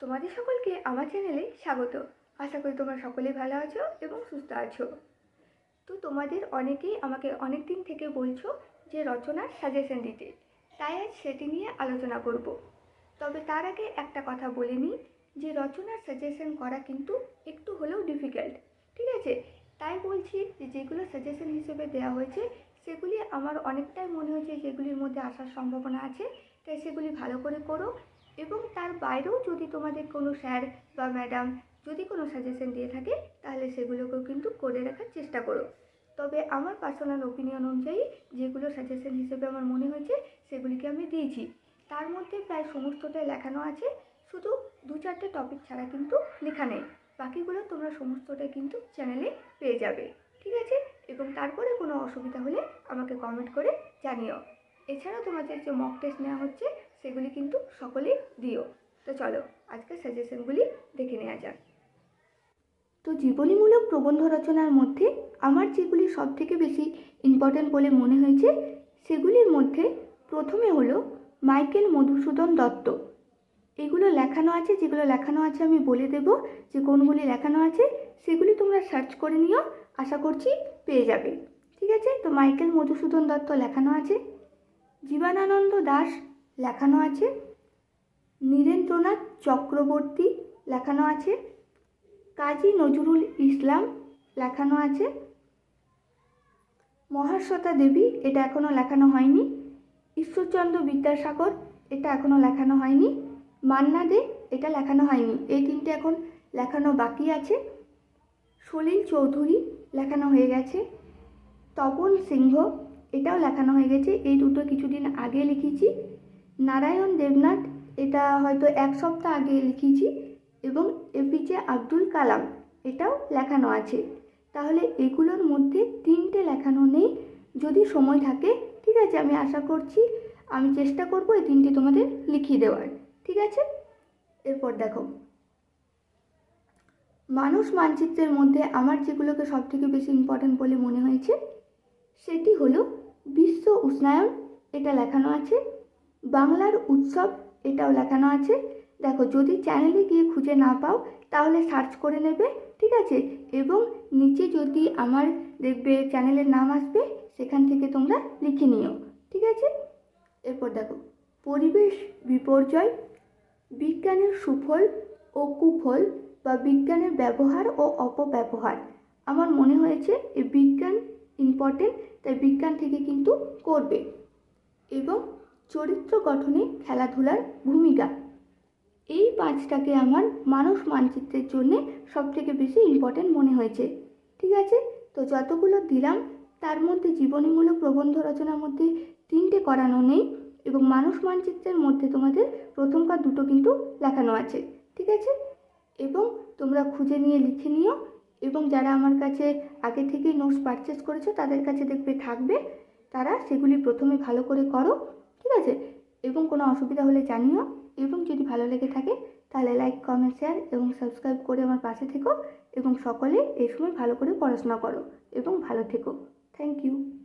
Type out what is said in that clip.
তোমাদের সকলকে আমার চ্যানেলে স্বাগত। আশা করি তোমরা সকলেই ভালো আছো এবং সুস্থ আছো। তো তোমাদের অনেকেই আমাকে অনেক দিন থেকে বলছো যে রচনার সাজেশন দিতে। তাই আজ সেটি নিয়ে আলোচনা করব। তবে তার আগে একটা কথা বলে নিই যে রচনার সাজেশন করা কিন্তু একটু হলেও ডিফিকাল্ট ঠিক আছে? তাই বলছি যে যেগুলো সাজেশন হিসেবে দেওয়া হয়েছে, সেগুলি আমার অনেকটাই মনে হয়েছে যেগুলির মধ্যে আসার সম্ভাবনা আছে। তাই সেগুলি ভালো করে করো এবং তার বাইরেও যদি তোমাদের কোনো স্যার বা ম্যাডাম যদি কোনো সাজেশন দিয়ে থাকে, তাহলে সেগুলোকেও কিন্তু করে রাখার চেষ্টা করো। তবে আমার পার্সোনাল ওপিনিয়ন অনুযায়ী যেগুলো সাজেশন হিসেবে আমার মনে হয়েছে, সেগুলিকে আমি দিয়েছি। তার মধ্যে প্রায় সমস্তটাই লেখানো আছে, শুধু দু চারটে টপিক ছাড়া কিন্তু লেখা নেই। বাকিগুলো তোমরা সমস্তটাই কিন্তু চ্যানেলে পেয়ে যাবে, ঠিক আছে? এবং তারপরে কোনো অসুবিধা হলে আমাকে কমেন্ট করে জানিও। এছাড়াও তোমাদের যে মক টেস্ট নেওয়া হচ্ছে সেগুলি কিন্তু সকলেই দিও। তো চলো আজকে সাজেশনগুলি দেখে নেওয়া যাক। তো জীবনীমূলক প্রবন্ধ রচনার মধ্যে আমার যেগুলি সব থেকে বেশি ইম্পর্ট্যান্ট বলে মনে হয়েছে, সেগুলির মধ্যে প্রথমে হলো মাইকেল মধুসূদন দত্ত। এগুলো লেখানো আছে, যেগুলো লেখানো আছে আমি বলে দেব, যে কোনগুলি লেখানো আছে, সেগুলি তোমরা সার্চ করে নিও, আশা করছি পেয়ে যাবে। ঠিক আছে? তো মাইকেল মধুসূদন দত্ত লেখানো আছে। জীবনানন্দ দাস লেখানো আছে। নীরেন্দ্রনাথ চক্রবর্তী লেখানো আছে। কাজী নজরুল ইসলাম লেখানো আছে। মহাশ্বেতা দেবী, এটা এখনও লেখানো হয়নি। ঈশ্বরচন্দ্র বিদ্যাসাগর, এটা এখনও লেখানো হয়নি। মান্না দে, এটা লেখানো হয়নি। এই তিনটে এখন লেখানো বাকি আছে। সলিল চৌধুরী লেখানো হয়ে গেছে। তপন সিংহ, এটাও লেখানো হয়ে গেছে। এই দুটো কিছুদিন আগে লিখেছি। নারায়ণ দেবনাথ, এটা হয়তো এক সপ্তাহ আগে লিখেছি, এবং এপিজে আব্দুল কালাম, এটাও লেখানো আছে। তাহলে এগুলোর মধ্যে তিনটে লেখানো নেই, যদি সময় থাকে, ঠিক আছে, আমি আশা করছি, আমি চেষ্টা করব এই তিনটে তোমাদের লিখিয়ে দেওয়ার, ঠিক আছে? এরপর দেখো। মানুষ মানচিত্রের মধ্যে আমার যেগুলোকে সব থেকে বেশি ইম্পর্ট্যান্ট বলে মনে হয়েছে, সেটি হলো বিশ্ব উষ্ণায়ন, এটা লেখানো আছে। বাংলার উৎসব, এটাও লেখানো আছে। দেখো, যদি চ্যানেলে গিয়ে খুঁজে না পাও, তাহলে সার্চ করে নেবে, ঠিক আছে? এবং নিচে যদি আমার দেখবে চ্যানেলের নাম আসবে, সেখান থেকে তোমরা লিখে নিও, ঠিক আছে? এরপর দেখো, পরিবেশ বিপর্যয়, বিজ্ঞানের সুফল ও কুফল বা বিজ্ঞানের ব্যবহার ও অপব্যবহার। আমার মনে হয়েছে এই বিজ্ঞান ইম্পর্টেন্ট তাই বিজ্ঞান থেকে কিন্তু করবে। এবং চরিত্র গঠনে খেলাধুলার ভূমিকা। এই পাঁচটাকে আমার মানুষ মানচিত্রের জন্যে সব থেকে বেশি ইম্পর্টেন্ট মনে হয়েছে। ঠিক আছে? তো যতগুলো দিলাম, তার মধ্যে জীবনীমূলক প্রবন্ধ রচনার মধ্যে তিনটে করানো নেই এবং মানুষ মানচিত্রের মধ্যে তোমাদের প্রথমকার দুটো কিন্তু লেখানো আছে। ঠিক আছে? এবং তোমরা খুঁজে নিয়ে লিখে নিও এবং যারা আমার কাছে আগে থেকেই নোটস পারচেস করেছ, তাদের কাছে দেখবে থাকবে। তারা সেগুলি প্রথমে ভালো করে করো। ঠিক আছে? এবং কোনো অসুবিধা হলে জানিও। এবং যদি ভালো লেগে থাকে, তাহলে লাইক কমেন্ট শেয়ার এবং সাবস্ক্রাইব করে আমার পাশে থেকো। এবং সকলে এই সময় ভালো করে পড়াশোনা করো এবং ভালো থেকো। Thank you